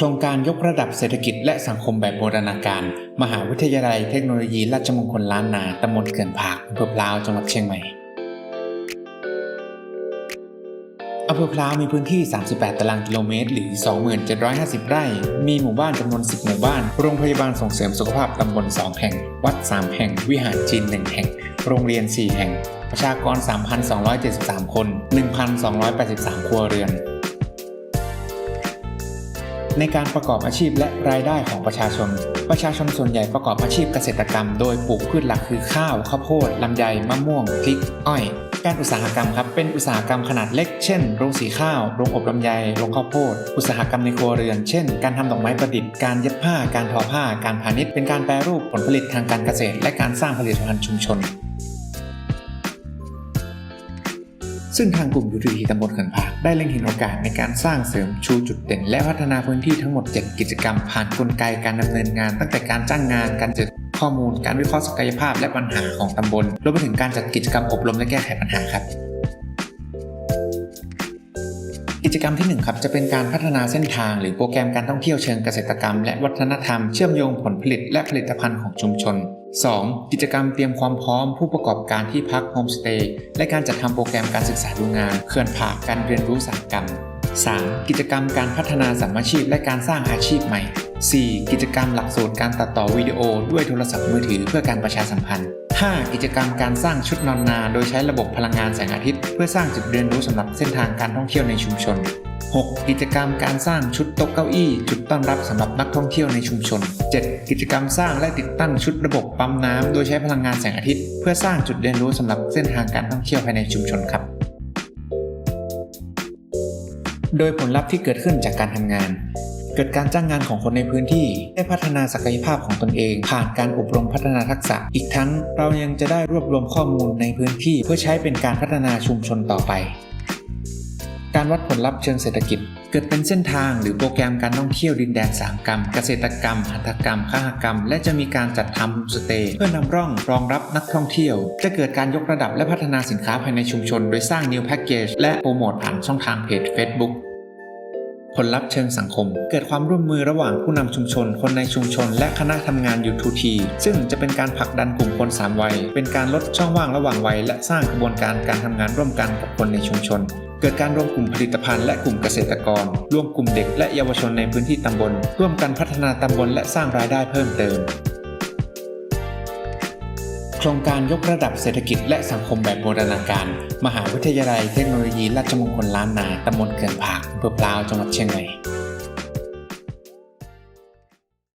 โครงการยกระดับเศรษฐกิจและสังคมแบบโบราณการมหาวิทยาลัยเทคโนโลยีราชมงคลล้านนา ตำบลเขื่อนผากอำเภอพร้าว จังหวัดเชียงใหม่ อำเภอพร้าวมีพื้นที่ 38 ตารางกิโลเมตร หรือ 2750 ไร่ มีหมู่บ้านจำนวน 10 หมู่บ้าน โรงพยาบาลส่งเสริมสุขภาพตำบล 2 แห่ง วัด 3 แห่ง วิหารจีน 1 แห่ง โรงเรียน 4 แห่ง ประชากร 3,273 คน 1,283 ครัวเรือน ในการประกอบอาชีพและรายได้ของประชาชน ประชาชนส่วนใหญ่ประกอบอาชีพเกษตรกรรม โดยปลูกพืชหลักคือข้าว ข้าวโพด ลำไย มะม่วง พริก อ้อย การอุตสาหกรรมครับ เป็นอุตสาหกรรมขนาดเล็ก เช่น โรงสีข้าว โรงอบลำไย โรงข้าวโพด อุตสาหกรรมในครัวเรือน เช่น การทำดอกไม้ประดิษฐ์ การเย็บผ้า การทอผ้า การพาณิชย์ เป็นการแปรรูปผลผลิตทางการเกษตร และการสร้างผลิตภัณฑ์ชุมชน ซึ่งทางกลุ่มยูทีตำบลเขื่อนผากได้เล็งเห็นโอกาสในการสร้างเสริมชูจุดเด่น และพัฒนาพื้นที่ทั้งหมด 7 กิจกรรม ผ่านกลไกการดำเนินงาน ตั้งแต่การจ้างงานการจัดข้อมูล การวิเคราะห์ศักยภาพ และปัญหาของตำบลรวมไปถึงการจัดกิจกรรมอบรมและแก้ไขปัญหาครับกิจกรรมที่1ครับจะเป็นการพัฒนาเส้นทาง หรือโปรแกรมการท่องเที่ยวเชิงเกษตรกรรม และวัฒนธรรมเชื่อมโยงผลผลิตและผลิตภัณฑ์ของชุมชน 2. กิจกรรมเตรียมความพร้อมผู้ประกอบการที่พักโฮมสเตย์และการจัดทำโปรแกรมการศึกษาดูงานเขื่อนผากการเรียนรู้สาหกรรม 3. กิจกรรมการพัฒนาสัมมาชีพและการสร้างอาชีพใหม่ 4. กิจกรรมหลักสูตรการตัดต่อวิดีโอด้วยโทรศัพท์มือถือเพื่อการประชาสัมพันธ์ 5. กิจกรรมการสร้างชุดนอนนา โดยใช้ระบบพลังงานแสงอาทิตย์ เพื่อสร้างจุดเรียนรู้สำหรับเส้นทางการท่องเที่ยวในชุมชน 6. กิจกรรมการสร้างชุดโต๊ะเก้าอี้ จุดต้อนรับสำหรับนักท่องเที่ยวในชุมชน 7. กิจกรรมสร้างและติดตั้งชุดระบบปั๊มน้ำโดยใช้พลังงานแสงอาทิตย์ เพื่อสร้างจุดเรียนรู้สำหรับเส้นทางการท่องเที่ยวภายในชุมชนครับโดยผลลัพธ์ที่เกิดขึ้นจากการทำงาน เกิดการจ้างงานของคนในพื้นที่ได้พัฒนาศักยภาพของตนเอง ผ่านการอบรมพัฒนาทักษะ อีกทั้งเรายังจะได้รวบรวมข้อมูลในพื้นที่ เพื่อใช้เป็นการพัฒนาชุมชนต่อไป การวัดผลลัพธ์เชิงเศรษฐกิจ เกิดเป็นเส้นทางหรือโปรแกรมการท่องเที่ยวดินแดนสามกรรม เกษตรกรรม หัตถกรรมค้ากรรม และจะมีการจัดทำโฮมสเตย์เพื่อนำร่องรองรับนักท่องเที่ยว จะเกิดการยกระดับและพัฒนาสินค้าภายในชุมชน โดยสร้าง New Package และโปรโมทผ่านช่องทางเพจ Facebook ผลลัพธ์เชิงสังคม เกิดความร่วมมือระหว่างผู้นำชุมชน คนในชุมชน และคณะทำงาน U2T ซึ่งจะเป็นการผลักดันกลุ่มคนสามวัย เป็นการลดช่องว่างระหว่างวัย และสร้างกระบวนการการทำงานร่วมกันกับคนในชุมชน เกิดการรวมกลุ่มผลิตภัณฑ์และกลุ่มเกษตรกร ร่วมกลุ่มเด็กและเยาวชนในพื้นที่ตำบล ร่วมกันพัฒนาตำบลและสร้างรายได้เพิ่มเติม โครงการยกระดับเศรษฐกิจและสังคมแบบโบราณการ มหาวิทยาลัยเทคโนโลยีราชมงคลล้านนาตำบลเขื่อนผากอำเภอพลาวจังหวัดเชียงใหม่